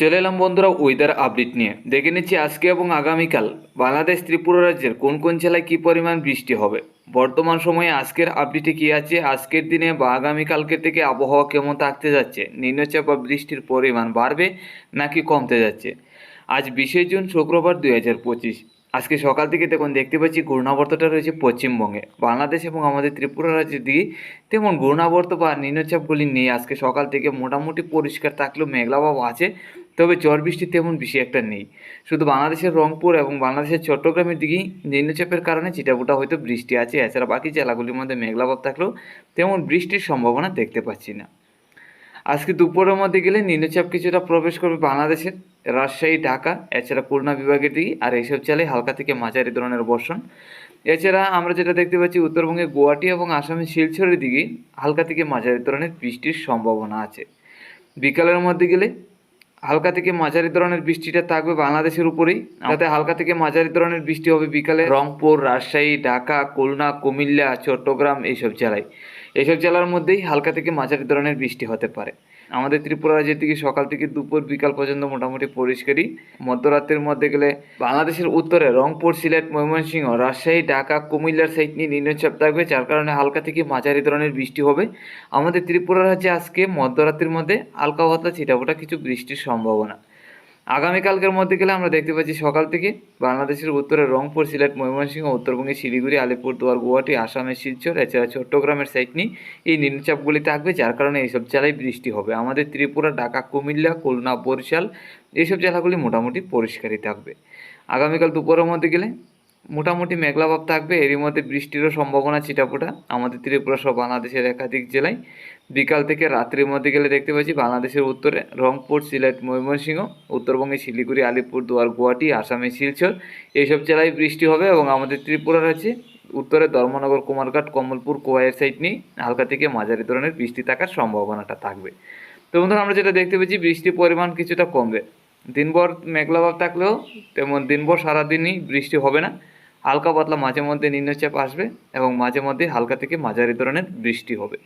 চলে এলাম বন্ধুরা ওয়েদার আপডেট নিয়ে। দেখে নিচ্ছি আজকে এবং আগামীকাল বাংলাদেশ ত্রিপুরা রাজ্যের কোন কোন জেলায় কী পরিমাণ বৃষ্টি হবে? বর্তমান সময়ে আজকের আপডেটে কী আছে? আজকের দিনে বা আগামীকালকে থেকে আবহাওয়া কেমন থাকতে যাচ্ছে? নিম্নচাপ বা বৃষ্টির পরিমাণ বাড়বে নাকি কমতে যাচ্ছে? আজ বিশে জুন, শুক্রবার দুই হাজার পঁচিশ। আজকে সকাল থেকে দেখুন, দেখতে পাচ্ছি ঘূর্ণাবর্তটা রয়েছে পশ্চিমবঙ্গে। বাংলাদেশ এবং আমাদের ত্রিপুরা রাজ্যের দিকে তেমন ঘূর্ণাবর্ত বা নিম্নচাপগুলি নেই। আজকে সকাল থেকে মোটামুটি পরিষ্কার থাকলেও মেঘলাভাব আছে। তবে ঝড় বৃষ্টি তেমন বেশি একটা নেই। শুধু বাংলাদেশের রংপুর এবং বাংলাদেশের চট্টগ্রামের দিকেই নিম্নচাপের কারণে চিটাপুটা হয়তো বৃষ্টি আছে, এছাড়া বাকি জেলাগুলির মধ্যে মেঘলাভাব থাকলেও তেমন বৃষ্টির সম্ভাবনা দেখতে পাচ্ছি না। আজকে দুপুরের মধ্যে গেলে নিম্নচাপ কিছুটা প্রবেশ করবে বাংলাদেশের রাজশাহী, ঢাকা, এছাড়া খুলনা বিভাগের দিকে, আর এইসব চালে হালকা থেকে মাঝারি ধরনের বর্ষণ। এছাড়া আমরা যেটা দেখতে পাচ্ছি, উত্তরবঙ্গে গুয়াহাটি এবং আসামের শিলচরের দিকে হালকা থেকে মাঝারি ধরনের বৃষ্টির সম্ভাবনা আছে। বিকালের মধ্যে গেলে হালকা থেকে মাঝারি ধরনের বৃষ্টিটা থাকবে বাংলাদেশের উপরেই। যাতে হালকা থেকে মাঝারি ধরনের বৃষ্টি হবে বিকালে। রংপুর রাজশাহী ঢাকা খুলনা কুমিল্লা চট্টগ্রাম এইসব জেলায়। এইসব জেলার মধ্যেই হালকা থেকে মাঝারি ধরনের বৃষ্টি হতে পারে। আমাদের ত্রিপুরা রাজ্যের দিকে সকাল থেকে দুপুর, বিকাল পর্যন্ত মোটামুটি পরিষ্কারই। মধ্যরাত্রির মধ্যে গেলে বাংলাদেশের উত্তরে রংপুর, সিলেট, ময়মনসিংহ, রাজশাহী, ঢাকা, কুমিল্লার সাইড নিয়ে নিম্নচাপ থাকবে, যার কারণে হালকা থেকে মাঝারি ধরনের বৃষ্টি হবে। আমাদের ত্রিপুরা রাজ্যে আজকে মধ্যরাত্রির মধ্যে হালকা ভাতা ছিটাফোটা কিছু বৃষ্টির সম্ভাবনা। আগামীকালকের মধ্যে গেলে আমরা দেখতে পাচ্ছি সকাল থেকে বাংলাদেশের উত্তরে রংপুর, সিলেট, ময়মনসিংহ, উত্তরবঙ্গে শিলিগুড়ি, আলিপুরদুয়ার, গুয়াহাটি আসামের শিলচর, এছাড়া চট্টগ্রামের সাইডনি এই নিম্নচাপগুলি থাকবে, যার কারণে এইসব জেলায় বৃষ্টি হবে। আমাদের ত্রিপুরা, ঢাকা, কুমিল্লা, খুলনা, বরিশাল, এইসব জেলাগুলি মোটামুটি পরিষ্কারই থাকবে। আগামীকাল দুপুরের মধ্যে গেলে মোটামুটি মেঘলাভাব থাকবে, এরই মধ্যে বৃষ্টিরও সম্ভাবনা ছিটাফোটা। আমাদের ত্রিপুরা সহ বাংলাদেশের একাধিক জেলায় বিকাল থেকে রাত্রির মধ্যে গেলে দেখতে পাচ্ছি বাংলাদেশের উত্তরে রংপুর, সিলেট, ময়মনসিংহ, উত্তরবঙ্গে শিলিগুড়ি আলিপুরদুয়ার গুয়াহাটি, আসামে শিলচর। এইসব জেলায় বৃষ্টি হবে এবং আমাদের ত্রিপুরার আছে উত্তরে ধর্মনগর, কুমারঘাট, কমলপুর কোয়াইয়ের সাইড নিয়ে হালকা থেকে মাঝারি ধরনের বৃষ্টি থাকার সম্ভাবনাটা থাকবে। তো বন্ধুরা, আমরা যেটা দেখতে পাচ্ছি, বৃষ্টির পরিমাণ কিছুটা কমবে। দিনভর মেঘলাভাব থাকলেও তেমন দিনভর সারাদিনই বৃষ্টি হবে না। হালকা পাতলা মাঝে মধ্যে নিম্নচাপ আসবে এবং মাঝে মধ্যে হালকা থেকে মাঝারি ধরনের বৃষ্টি হবে।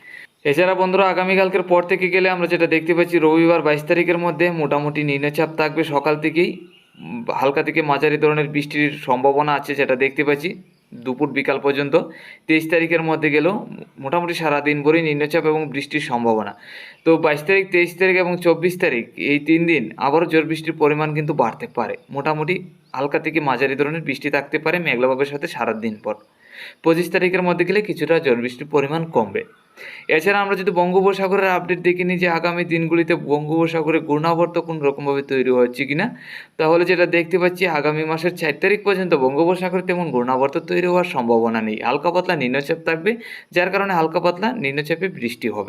এছাড়া বন্ধুরা, আগামীকালকের পর থেকে গেলে আমরা যেটা দেখতে পাচ্ছি, রবিবার বাইশ তারিখের মধ্যে মোটামুটি নিম্নচাপ থাকবে সকাল থেকেই। হালকা থেকে মাঝারি ধরনের বৃষ্টির সম্ভাবনা আছে যেটা দেখতে পাচ্ছি। দুপুর বিকাল পর্যন্ত। তেইশ তারিখের মধ্যে গেলেও মোটামুটি সারাদিন ভরেই নিম্নচাপ এবং বৃষ্টির সম্ভাবনা। তো বাইশ তারিখ, তেইশ তারিখ এবং চব্বিশ তারিখ এই তিন দিন আবারও জোর বৃষ্টির পরিমাণ কিন্তু বাড়তে পারে। মোটামুটি হালকা থেকে মাঝারি ধরনের বৃষ্টি থাকতে পারে মেঘলাভাবের সাথে সারাদিন পর। পঁচিশ তারিখের মধ্যে গেলে কিছুটা জোর বৃষ্টির পরিমাণ কমবে। এছাড়া আমরা যদি বঙ্গোপসাগরের আপডেট দেখে নিই যে আগামী দিনগুলিতে বঙ্গোপসাগরে ঘূর্ণাবর্ত কোন রকমভাবে তৈরি হচ্ছে কি না তাহলে যেটা দেখতে পাচ্ছি আগামী মাসের চার তারিখ পর্যন্ত বঙ্গোপসাগরে তেমন ঘূর্ণাবর্ত তৈরি হওয়ার সম্ভাবনা নেই। হালকা পাতলা নিম্নচাপ থাকবে, যার কারণে হালকা পাতলা নিম্নচাপে বৃষ্টি হবে।